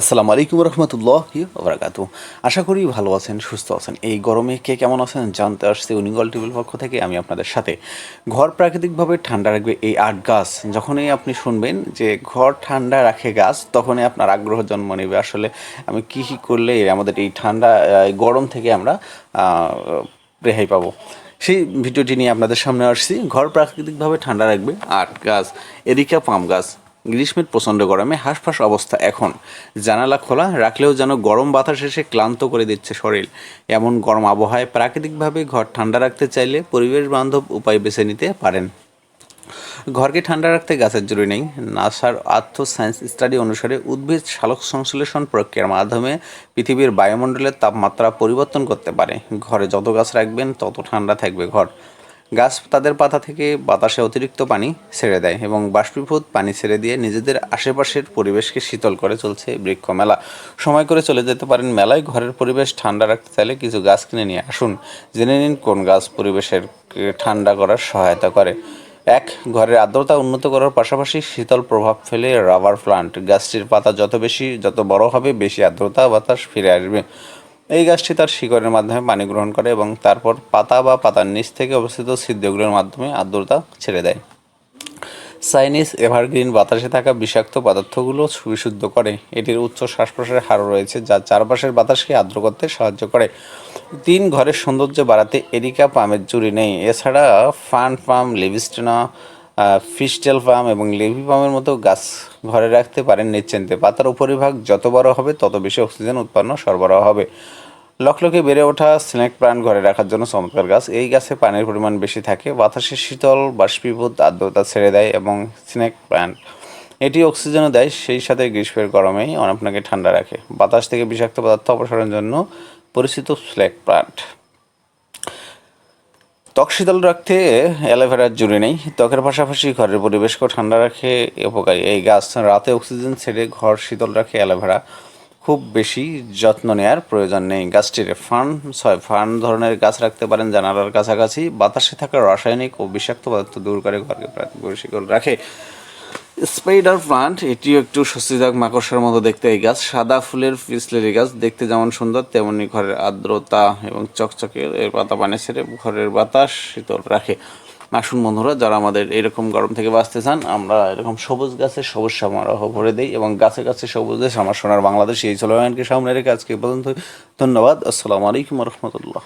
আসসালামু আলাইকুম রহমতুল্লাহ ওবরাকাতু আশা করি ভালো আছেন, সুস্থ আছেন। এই গরমে কে কেমন আছেন জানতে আসছে উনিগল টিভির পক্ষ থেকে। আমি আপনাদের সাথে। ঘর প্রাকৃতিকভাবে ঠান্ডা রাখবে এই আট গাছ। যখনই আপনি শুনবেন যে ঘর ঠান্ডা রাখে গাছ, তখনই আপনার আগ্রহ জন্ম নেবে। আসলে আমি কী কী করলে আমাদের এই ঠান্ডা এই গরম থেকে আমরা রেহাই পাবো? সেই ভিডিওটি নিয়ে আপনাদের সামনে আসছি। ঘর প্রাকৃতিকভাবে ঠান্ডা রাখবে আট গাছ। এরিকা পাম গাছ। গ্রীষ্মের প্রচণ্ড গরমে হাঁসফাঁস অবস্থা এখন। জানালা খোলা রাখলেও যেন গরম বাতাস এসে ক্লান্ত করে দিচ্ছে শরীর। এমন গরম আবহাওয়ায় প্রাকৃতিকভাবে ঘর ঠান্ডা রাখতে চাইলে পরিবেশ বান্ধব উপায় বেছে নিতে পারেন। ঘরকে ঠান্ডা রাখতে গাছের জরুরি নেই। নাসার আর্থ সায়েন্স স্টাডি অনুসারে উদ্ভিদ সালোক সংশ্লেষণ প্রক্রিয়ার মাধ্যমে পৃথিবীর বায়ুমণ্ডলের তাপমাত্রা পরিবর্তন করতে পারে। ঘরে যত গাছ রাখবেন, তত ঠান্ডা থাকবে ঘর। গাছ তাদের পাতা থেকে বাতাসে অতিরিক্ত পানি ছেড়ে দেয় এবং বাষ্পীভূত পানি ছেড়ে দিয়ে নিজেদের আশেপাশের পরিবেশকে শীতল করে চলছে বৃক্ষ মেলা। সময় করে চলে যেতে পারেন মেলায়। ঘরের পরিবেশ ঠান্ডা রাখতে চাইলে কিছু গাছ কিনে নিয়ে আসুন। জেনে নিন কোন গাছ পরিবেশের ঠান্ডা করার সহায়তা করে। এক, ঘরের আর্দ্রতা উন্নত করার পাশাপাশি শীতল প্রভাব ফেলে রাবার প্লান্ট। গাছটির পাতা যত বেশি, যত বড় হবে, বেশি আর্দ্রতা বাতাস ফিরে আসবে। এই গাছটি তার শিকড়ের মাধ্যমে পানি গ্রহণ করে এবং তারপর পাতা বা পাতার নিচ থেকে অবস্থিত ছিদ্রগুলোর মাধ্যমে আর্দ্রতা ছেড়ে দেয়। চাইনিজ এভারগ্রিন বাতাসে থাকা বিষাক্ত পদার্থগুলো বিশুদ্ধ করে। এটির উচ্চ শ্বাস প্রশ্বাসের হার রয়েছে, যা চারপাশের বাতাসকে আর্দ্র করতে সাহায্য করে। তিন ঘরের সৌন্দর্য বাড়াতে এরিকা পামের জুড়ি নেই। এছাড়া ফান পাম লিভিস্টনা ফিস্টেল পাম এবং লেভি পামের মতো গাছ ঘরে রাখতে পারেন নিশ্চিন্তে। পাতার উপরিভাগ যত বড় হবে, তত বেশি অক্সিজেন উৎপন্ন সরবরাহ হবে। লকলকে বেড়ে ওঠা স্নেক প্লান্ট ঘরে রাখার জন্য চমৎকার গাছ। এই গাছে পানির পরিমাণ বেশি থাকে, বাতাসে শীতল, বাষ্পীভূত আর্দ্রতা ছেড়ে দেয় এবং স্নেক প্লান্ট এটি অক্সিজেনও দেয়, সেই সাথে গ্রীষ্মের গরমেই আপনাকে ঠান্ডা রাখে। বাতাস থেকে বিষাক্ত পদার্থ অপসারণের জন্য পরিচিত স্নেক প্লান্ট ত্বক শীতল রাখতে অ্যালোভেরার জুড়ে নেই। ত্বকের পাশাপাশি ঘরের পরিবেশকেও ঠান্ডা রাখে উপকারী। এই গাছ রাতে অক্সিজেন ছেড়ে ঘর শীতল রাখে অ্যালোভেরা খুব বেশি যত্ন নেওয়ার প্রয়োজন নেই। গাছটির ফান ছয় ফান ধরনের গাছ রাখতে পারেন, জানালার কাছাকাছি। বাতাসে থাকা রাসায়নিক ও বিষাক্ত পদার্থ দূর করে ঘরকে শীতল রাখে। স্পাইডার প্লান্ট, এটিও একটু স্বস্তিদায়ক মাকড়সার মতো দেখতে এই গাছ। সাদা ফুলের পিসলেরি গাছ, দেখতে যেমন সুন্দর, তেমনি ঘরের আর্দ্রতা এবং চকচকে এর পাতা পানি ছেড়ে ঘরের বাতাস শীতল রাখে। আসুন বন্ধুরা, যারা আমাদের এরকম গরম থেকে বাঁচতে চান, আমরা এরকম সবুজ গাছের সবুজ সমারোহ ভরে দিই এবং গাছে গাছে সবুজ দেশ। আমার সোনার বাংলাদেশ এই চলমানকে সামনে রেখে আজকে পর্যন্ত ধন্যবাদ। আসসালামু আলাইকুম রহমতুল্লাহ।